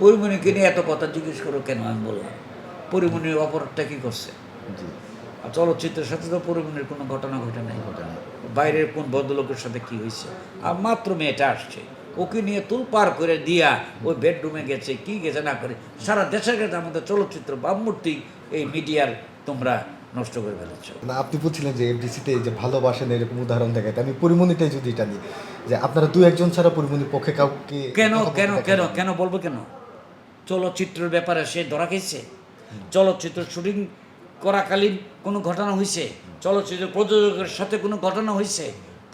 পরিমণিকে নিয়ে এত কথা জিজ্ঞেস করো কেন আমি বললাম? পরিমণির অপরাধটা কী করছে? আর চলচ্চিত্রের সাথে তো পরিমণির কোনো ঘটনা ঘটে নাই। ঘটনা বাইরের কোন ভদ্রলোকের সাথে কি হয়েছে? আর মাত্র মেয়েটা আসছে। ওকে নিয়ে তুল পার করে দিয়া ওই বেডরুমে গেছে কি গেছে না করে সারা দেশের কাছে আমাদের চলচ্চিত্র ভাবমূর্তি এই মিডিয়ার তোমরা নষ্ট করে ফেলেছ। না আপনি বলছিলেন যে এফডিসিতে যে ভালোবাসেন এরকম উদাহরণ দেখাতে আমি পরিমণিটাই যদি এটা নিই যে আপনারা দু একজন ছাড়া পরিমণির পক্ষে কাউকে কেন কেন কেন কেন বলব কেন? চলচ্চিত্রের ব্যাপারে সে ধরা খেয়েছে। চলচ্চিত্র শুটিং করাকালীন কোনো ঘটনা হয়েছে চলচ্চিত্র প্রযোজকের সাথে কোনো ঘটনা হয়েছে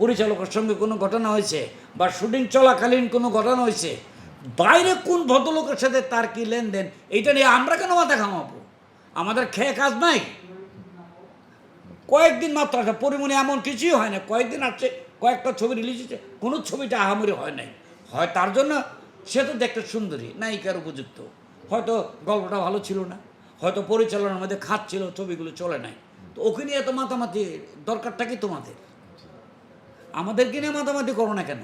পরিচালকের সঙ্গে কোনো ঘটনা হয়েছে বা শুটিং চলাকালীন কোনো ঘটনা হয়েছে বাইরে কোন ভদ্রলোকের সাথে তার কি লেনদেন, এইটা নিয়ে আমরা কেন মাথা ঘামাবো? আমাদের খেয়ে কাজ নাই। কয়েকদিন মাত্র আছে, পরিমণি এমন কিছুই হয় না কয়েকদিন আসছে, কয়েকটা ছবি রিলিজ হচ্ছে কোনো ছবিটা আহামরি হয় নাই। হয় তার জন্য সে তো দেখতে সুন্দরী নায়িকার উপযুক্ত। হয়তো গল্পটা ভালো ছিল না হয়তো পরিচালনার মধ্যে খাত ছিল ছবিগুলো চলে নাই। তো ওকে নিয়ে এত মাতামাতি দরকারটা কি তোমাদের? আমাদেরকে নিয়ে মাতামাতি করো না কেন?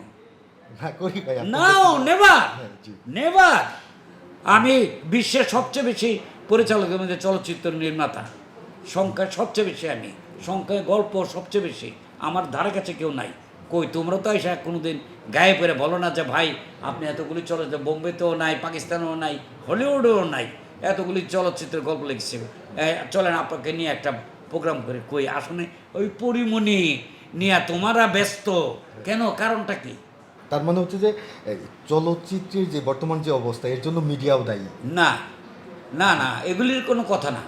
নাও। নেভার! হ্যাঁ, নেভার! আমি বিশ্বের সবচেয়ে বেশি পরিচালকের মধ্যে চলচ্চিত্র নির্মাতা। সংখ্যায় সবচেয়ে বেশি আমি। সংখ্যায় গল্প সবচেয়ে বেশি। আমার ধারে কাছে কেউ নাই। কই তোমরা তো এসে কোনোদিন গায়ে পরে বলো না যে ভাই আপনি এতগুলি চলচ্চিত্র বোম্বেতেও নাই পাকিস্তানেও নাই হলিউডেও নাই এতগুলি চলচ্চিত্রের গল্প লিখছে। চলেন আপনাকে নিয়ে একটা প্রোগ্রাম করে। কই আসলে ওই পরিমণি নিয়ে তোমারা ব্যস্ত। কেন? কারণটা কি? তার মানে হচ্ছে যে চলচ্চিত্রের যে বর্তমান যে অবস্থা এর জন্য মিডিয়াও দায়ী। না না না এগুলির কোনো কথা না।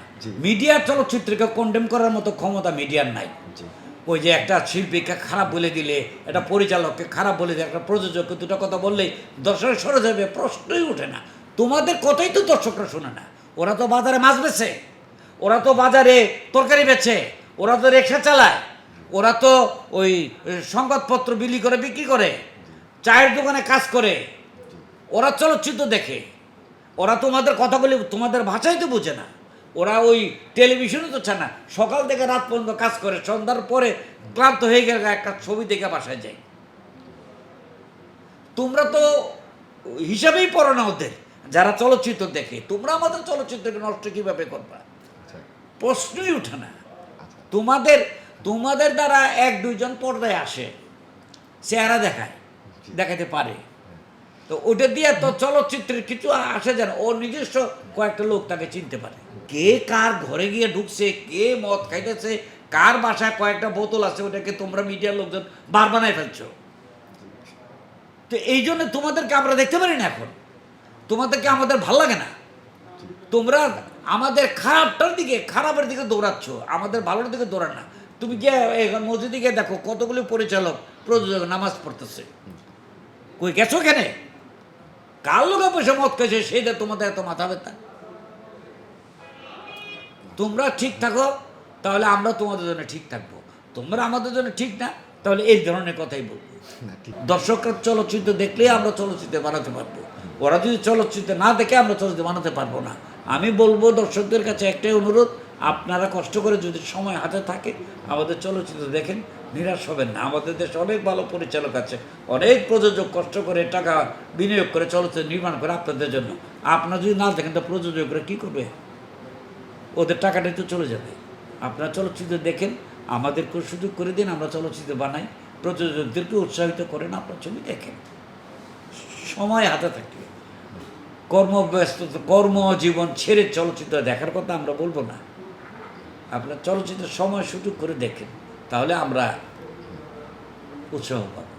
মিডিয়া চলচ্চিত্রকে কন্ডেম করার মতো ক্ষমতা মিডিয়ার নাই। ওই যে একটা শিল্পীকে খারাপ বলে দিলে, একটা পরিচালককে খারাপ বলে দিলে, একটা প্রযোজককে দুটো কথা বললেই দর্শক সরে যাবে, প্রশ্নই ওঠে না। তোমাদের কথাই তো দর্শকরা শোনে না। ওরা তো বাজারে মাছ বেচে, ওরা তো বাজারে তরকারি বেছে ওরা তো রিক্সা চালায়, ওরা তো ওই সংবাদপত্র বিলি করে, বিক্রি করে, চায়ের দোকানে কাজ করে। ওরা চলচ্চিত্র দেখে, ওরা তোমাদের কথাগুলি, তোমাদের ভাষাই তো বোঝে না। ওরা ওই টেলিভিশনে তো না। সকাল থেকে রাত পর্যন্ত কাজ করে সন্ধ্যার পরে ক্লান্ত হয়ে গেলে একটা ছবি দেখে বাসায় যায়। তোমরা তো হিসাবেই পড়ো না ওদের যারা চলচ্চিত্র দেখে। তোমরা আমাদের চলচ্চিত্রকে নষ্ট কীভাবে করবা? আচ্ছা। প্রশ্নই ওঠে না। আচ্ছা। তোমাদের তোমাদের দ্বারা এক দুইজন পর্দায় আসে চেহারা দেখায় দেখাতে পারে। তো ওটা দিয়ে তো চলচ্চিত্রের কিছু আসে যেন ওর নিজস্ব কয়েকটা লোক তাকে চিনতে পারে। কে কার ঘরে গিয়ে ঢুকছে, কে মদ খাইতেছে, কার বাসায় কয়েকটা বোতল আছে ওটাকে তোমরা মিডিয়ার লোকজন বার বানায় ফেলছো? তো এই জন্য তোমাদেরকে আমরা দেখতে পারি না এখন। তোমাদেরকে আমাদের ভালো লাগে না। তোমরা আমাদের খারাপটার দিকে, খারাপের দিকে দৌড়াচ্ছ, আমাদের ভালোর দিকে দৌড়ান না। তুমি এখন মসজিদে গিয়ে দেখো, কতগুলি পরিচালক, প্রযোজক নামাজ পড়তেছে। কই গেছো কেনে কার লোকে পয়সা মত খেয়েছে সেইটা তোমাদের এত মাথা ব্যথা। তোমরা ঠিক থাকো তাহলে আমরা তোমাদের জন্য ঠিক থাকব। তোমরা আমাদের জন্য ঠিক না তাহলে এই ধরনের কথাই বলব। দর্শকরা চলচ্চিত্র দেখলেই আমরা চলচ্চিত্র বানাতে পারব। ওরা যদি চলচ্চিত্র না দেখে আমরা চলচ্চিত্র বানাতে পারব না। আমি বলব দর্শকদের কাছে একটাই অনুরোধ আপনারা কষ্ট করে যদি সময় হাতে থাকে আমাদের চলচ্চিত্র দেখেন নিরাশ হবেন না। আমাদের দেশে অনেক ভালো পরিচালক আছে অনেক প্রযোজক কষ্ট করে টাকা বিনিয়োগ করে চলচ্চিত্র নির্মাণ করে আপনাদের জন্য। আপনারা যদি না দেখেন তো প্রযোজকরা কী করবে? ওদের টাকাটাই তো চলে যাবে। আপনারা চলচ্চিত্র দেখেন, আমাদেরকে সুযোগ করে দিন, আমরা চলচ্চিত্র বানাই, প্রযোজকদেরকে উৎসাহিত করেন, আপনার ছবি দেখেন। সময় হাতে থাকলে কর্মব্যস্ততা, কর্মজীবন ছেড়ে চলচ্চিত্র দেখার কথা আমরা বলব না। আপনার চলচ্চিত্র সময় সুযোগ করে দেখেন, তাহলে আমরা উৎসাহ পাবো